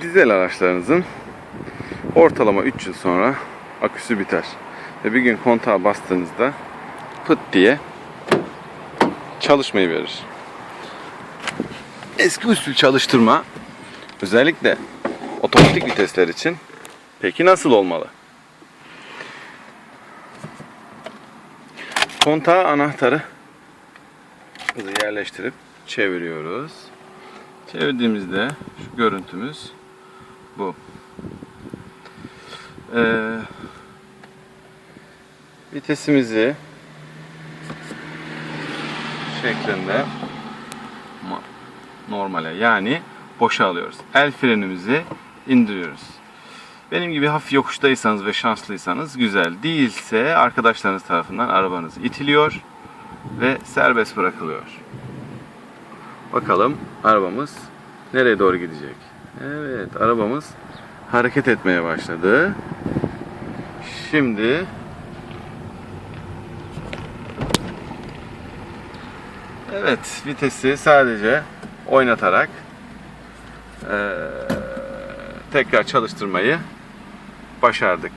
Dizel araçlarınızın ortalama 3 yıl sonra aküsü biter. Ve bir gün kontağa bastığınızda pıt diye çalışmayı verir. Eski usul çalıştırma özellikle otomatik vitesler için peki nasıl olmalı? Kontağa anahtarı yerleştirip çeviriyoruz. Çevirdiğimizde şu görüntümüz bu. Ee, vitesimizi şeklinde ma- normale yani boşa alıyoruz. El frenimizi indiriyoruz. Benim gibi hafif yokuştaysanız ve şanslıysanız güzel. Değilse arkadaşlarınız tarafından arabanız itiliyor ve serbest bırakılıyor. Bakalım arabamız nereye doğru gidecek? Evet, arabamız hareket etmeye başladı. Şimdi Evet, vitesi sadece oynatarak eee, tekrar çalıştırmayı başardık.